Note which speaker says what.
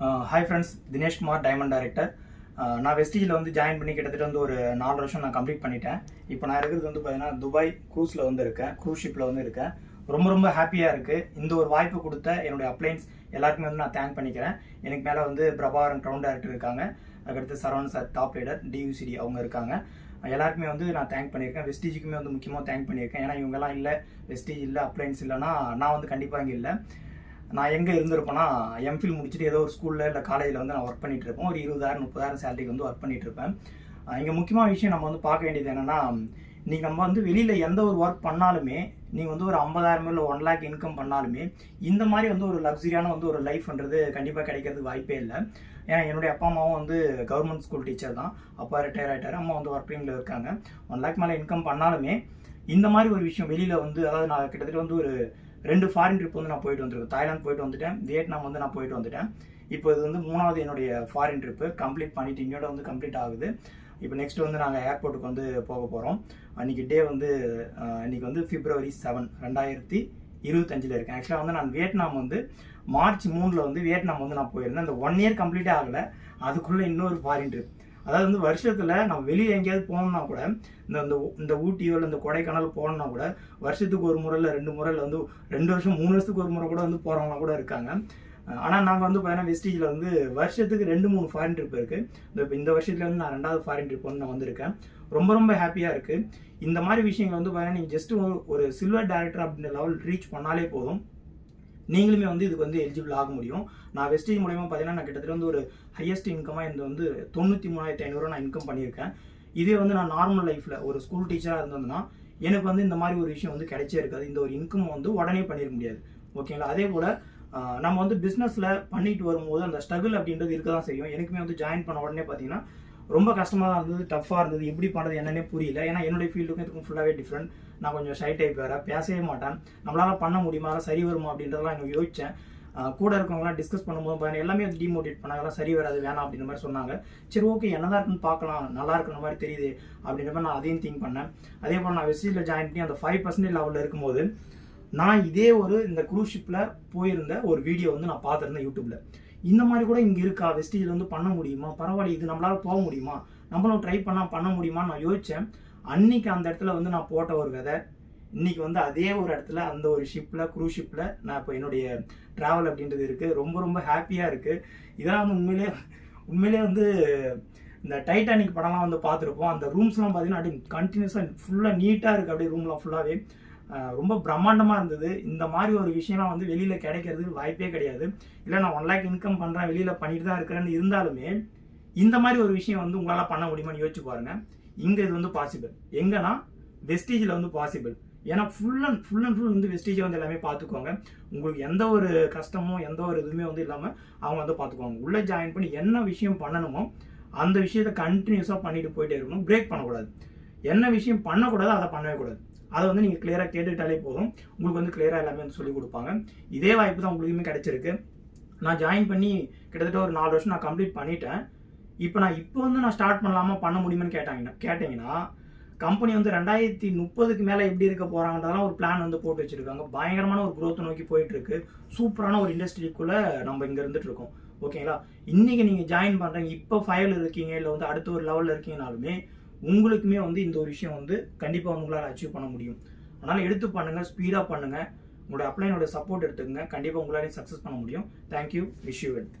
Speaker 1: Hi friends Dineshkumar diamond director நான் வெஸ்டிஜில் வந்து ஜாயின் பண்ணி கிட்டத்தட்ட வந்து ஒரு நாலு வருஷம் நான் கம்ப்ளீட் பண்ணிட்டேன். இப்போ நான் இருக்கிறது வந்து பார்த்தீங்கன்னா துபாய் க்ரூஸில் வந்து இருக்கேன். க்ரூஸ் ஷிப்பில் வந்து இருக்கேன். ரொம்ப ரொம்ப ஹாப்பியாக இருக்குது இந்த ஒரு வாய்ப்பு கொடுத்த என்னுடைய அப்ளைன்ஸ் எல்லாருக்குமே வந்து நான் தேங்க் பண்ணிக்கிறேன். எனக்கு மேலே வந்து பிரபாகரன் க்ரௌண்ட் டைரக்டர் இருக்காங்க. அதுக்கடுத்து சரவணன் சார் டாப் லீடர் டியூசிடி அவங்க இருக்காங்க. எல்லாருக்குமே வந்து நான் தேங்க் பண்ணியிருக்கேன். வெஸ்டிஜுக்குமே வந்து முக்கியமாக தேங்க் பண்ணியிருக்கேன். ஏன்னா இவங்கெல்லாம் இல்லை வெஸ்டிஜ் இல்லை அப்ளைன்ஸ் இல்லைன்னா நான் வந்து கண்டிப்பாக இங்கே இல்லை. நான் எங்கே இருந்திருப்பேன்னா எம்ஃபில் முடிச்சுட்டு ஏதோ ஒரு ஸ்கூலில் இல்லை காலேஜில் வந்து நான் ஒர்க் பண்ணிட்டு இருப்பேன். ஒரு இருபதாயிரம் முப்பதாயிரம் சேலரிக்கு வந்து ஒர்க் பண்ணிட்டு இருப்பேன். இங்கே முக்கியமான விஷயம் நம்ம வந்து பார்க்க வேண்டியது என்னென்னா நீங்கள் நம்ம வந்து வெளியில் எந்த ஒரு ஒர்க் பண்ணாலுமே நீங்கள் வந்து ஒரு ஐம்பதாயிரம் இல்லை ஒன் லேக் இன்கம் பண்ணாலுமே இந்த மாதிரி வந்து ஒரு லக்ஸரியான வந்து ஒரு லைஃப்ன்றது கண்டிப்பாக கிடைக்கிறதுக்கு வாய்ப்பே இல்லை. ஏன்னா என்னுடைய அப்பா அம்மாவும் வந்து கவர்மெண்ட் ஸ்கூல் டீச்சர் தான். அப்பா ரிட்டையர் ஆகிட்டார் அம்மா வந்து ஒர்க்கிங்கில் இருக்காங்க. ஒன் லேக் மேலே இன்கம் பண்ணாலுமே இந்த மாதிரி ஒரு விஷயம் வெளியில் வந்து அதாவது நான் கிட்டத்தட்ட வந்து ஒரு ரெண்டு ஃபாரின் ட்ரிப் வந்து நான் போயிட்டு வந்திருக்கேன். தாய்லாந்து போயிட்டு வந்துட்டேன். வியட்நாம் வந்து நான் போயிட்டு வந்துட்டேன். இப்போ இது வந்து மூணாவது என்னுடைய ஃபாரின் ட்ரிப்பு கம்ப்ளீட் பண்ணிட்டு இன்னோட வந்து கம்ப்ளீட் ஆகுது. இப்போ நெக்ஸ்ட் வந்து நாங்கள் ஏர்போர்ட்டுக்கு வந்து போக போகிறோம் அன்றைக்கி டே வந்து இன்றைக்கி இன்னைக்கு வந்து பிப்ரவரி செவன் ரெண்டாயிரத்தி இருபத்தஞ்சில் இருக்கேன். ஆக்சுவலாக வந்து நான் வியட்நாம் வந்து மார்ச் மூணில் வந்து வியட்நாம் வந்து நான் போயிருந்தேன். அந்த ஒன் இயர் கம்ப்ளீட்டே ஆகலை. அதுக்குள்ளே இன்னொரு ஃபாரின் ட்ரிப் அதாவது வந்து வருஷத்தில் நம்ம வெளியே எங்கேயாவது போகணும்னா கூட இந்த இந்த இந்த ஊட்டியோ இல்லை இந்த கொடைக்கானல் போகணும்னா கூட வருஷத்துக்கு ஒரு முறை இல்லை ரெண்டு முறை இல்லை வந்து ரெண்டு வருஷம் மூணு வருஷத்துக்கு ஒரு முறை கூட வந்து போகிறவங்க கூட இருக்காங்க. ஆனால் நாங்கள் வந்து பார்த்தீங்கன்னா வெஸ்டீஜில் வந்து வருஷத்துக்கு ரெண்டு மூணு ஃபாரின் ட்ரிப் இருக்குது இந்த இப்ப இந்த வருஷத்துல வந்து நான் ரெண்டாவது ஃபாரின் ட்ரிப் வந்து நான் வந்திருக்கேன். ரொம்ப ரொம்ப ஹாப்பியாக இருக்குது இந்த மாதிரி விஷயங்கள் வந்து பார்த்தீங்கன்னா நீங்கள் ஜஸ்ட் ஒரு சில்வர் டேரக்டர் அப்படின்ற லெவல் ரீச் பண்ணாலே போதும். நீங்களுமே வந்து இதுக்கு வந்து எலிஜிபிள் ஆக முடியும். நான் வெஸ்டேஜ் மூலயமா பார்த்தீங்கன்னா நான் கிட்டத்தட்ட வந்து ஒரு ஹையஸ்ட் இன்கமாக இந்த வந்து தொண்ணூற்றி மூணாயிரத்தி ஐநூறுரூவா நான் இன்கம் பண்ணியிருக்கேன். இதே வந்து நான் நார்மல் லைஃப்பில் ஒரு ஸ்கூல் டீச்சராக இருந்ததுன்னா எனக்கு வந்து இந்த மாதிரி ஒரு விஷயம் வந்து கிடைச்சே இருக்காது. இந்த ஒரு இன்கம் வந்து உடனே பண்ணிருக்க முடியாது. ஓகேங்களா அதே போல் நம்ம வந்து பிஸ்னஸில் பண்ணிட்டு வரும்போது அந்த ஸ்ட்ரகிள் அப்படின்றது இருக்க தான் செய்யும். எனக்குமே வந்து ஜாயின் பண்ண உடனே பார்த்தீங்கன்னா ரொம்ப கஷ்டமாக தான் இருந்தது டஃப்பாக இருந்தது எப்படி பண்ணுறது என்னன்னே புரியல. ஏன்னா என்னுடைய ஃபீல்டுக்கும் இதுக்கும் ஃபுல்லாகவே டிஃப்ரெண்ட் நான் கொஞ்சம் ஷை டைப் வேறு பேசவே மாட்டேன். நம்மளால் பண்ண முடியுமா? அதெல்லாம் சரி வருமா? அப்படின்றதெல்லாம் எனக்கு யோசித்தேன் கூட இருக்கவங்களாம் டிஸ்கஸ் பண்ணும்போது பாருங்க எல்லாமே வந்து டிமோட்டிவேட் பண்ணாங்க. சரி வராது வேணாம் அப்படின்ற மாதிரி சொன்னாங்க. சரி ஓகே என்னதான் இருக்குன்னு பார்க்கலாம். நல்லா இருக்கிற மாதிரி தெரியுது அப்படின்ற மாதிரி நான் அதையும் திங்க் பண்ணேன். அதே போல் நான் வெஸ்டீஜில் ஜாயின் பண்ணி அந்த ஃபைவ் பர்சன்டேஜ் லெவலில் இருக்கும்போது நான் இதே ஒரு இந்த குரூஷிப்பில் போயிருந்த ஒரு வீடியோ வந்து நான் பார்த்துருந்தேன் யூடியூப்பில் இந்த மாதிரி கூட இங்கே இருக்கா? வெஸ்டேஜில் வந்து பண்ண முடியுமா? பரவாயில்ல இது நம்மளால போக முடியுமா? நம்மளும் ட்ரை பண்ணால் பண்ண முடியுமான்னு நான் யோசித்தேன் அன்னைக்கு அந்த இடத்துல வந்து நான் போட்ட ஒரு விதை இன்னைக்கு வந்து அதே ஒரு இடத்துல அந்த ஒரு ஷிப்பில் குரூ ஷிப்பில் நான் இப்போ என்னுடைய ட்ராவல் அப்படின்றது இருக்குது ரொம்ப ரொம்ப ஹாப்பியாக இருக்குது இதெல்லாம் வந்து உண்மையிலே உண்மையிலே வந்து இந்த டைட்டானிக் படம்லாம் வந்து பார்த்துருப்போம். அந்த ரூம்ஸ்லாம் பார்த்தீங்கன்னா அப்படியே கண்டினியூஸாக ஃபுல்லாக நீட்டாக இருக்குது அப்படியே ரூம்லாம் ஃபுல்லாகவே ரொம்ப பிரம்மாண்டமாக இருந்தது. இந்த மாதிரி ஒரு விஷயம்லாம் வந்து வெளியில் கிடைக்கிறதுக்கு வாய்ப்பே கிடையாது. இல்லை நான் ஒன் லேக் இன்கம் பண்ணுறேன் வெளியில் பண்ணிட்டு தான் இருக்கிறேன்னு இருந்தாலுமே இந்த மாதிரி ஒரு விஷயம் வந்து உங்களால் பண்ண முடியுமான்னு யோசிச்சு பாருங்கள் இங்கே இது வந்து பாசிபிள் எங்கன்னா வெஸ்டேஜில் வந்து பாசிபிள் ஏன்னா full and full and full வந்து வெஸ்டேஜை வந்து எல்லாமே பார்த்துக்குவாங்க உங்களுக்கு எந்த ஒரு கஷ்டமும் எந்த ஒரு இதுவுமே வந்து இல்லாமல் அவங்க வந்து பார்த்துக்குவாங்க. உள்ளே ஜாயின் பண்ணி என்ன விஷயம் பண்ணணுமோ அந்த விஷயத்தை கண்டினியூஸாக பண்ணிட்டு போயிட்டே இருக்கணும். பிரேக் பண்ணக்கூடாது. என்ன விஷயம் பண்ணக்கூடாது அதை பண்ணவே கூடாது. அதை வந்து நீங்கள் கிளியராக கேட்டுக்கிட்டாலே போதும். உங்களுக்கு வந்து கிளியராக எல்லாமே வந்து சொல்லிக் கொடுப்பாங்க. இதே வாய்ப்பு தான் உங்களுக்குமே கிடைச்சிருக்கு. நான் ஜாயின் பண்ணி கிட்டத்தட்ட ஒரு நாலு வருஷம் நான் கம்ப்ளீட் பண்ணிட்டேன். இப்போ நான் இப்போ வந்து நான் ஸ்டார்ட் பண்ணலாமா பண்ண முடியுமான்னு கேட்டாங்கன்னா கேட்டிங்கன்னா கம்பெனி வந்து ரெண்டாயிரத்தி முப்பதுக்கு மேலே எப்படி இருக்க போகிறாங்கன்றதெல்லாம் ஒரு பிளான் வந்து போட்டு வச்சுருக்காங்க. பயங்கரமான ஒரு குரோத்தை நோக்கி போயிட்டுருக்கு. சூப்பரான ஒரு இண்டஸ்ட்ரிக்குள்ளே நம்ம இங்கே இருந்துட்டு இருக்கோம். ஓகேங்களா இன்றைக்கி நீங்கள் ஜாயின் பண்ணுறீங்க இப்போ ஃபைவ்ல இருக்கீங்க இல்லை வந்து அடுத்த ஒரு லெவலில் இருக்கீங்கனாலுமே உங்களுக்குமே வந்து இந்த ஒரு விஷயம் வந்து கண்டிப்பாக வந்து உங்களால் அச்சீவ் பண்ண முடியும். அதனால் எடுத்து பண்ணுங்கள் ஸ்பீடாக பண்ணுங்கள் உங்களோட அப்ளைனோட சப்போர்ட் எடுத்துக்கங்க. கண்டிப்பாக உங்களாலையும் சக்ஸஸ் பண்ண முடியும். Thank you wish you wealth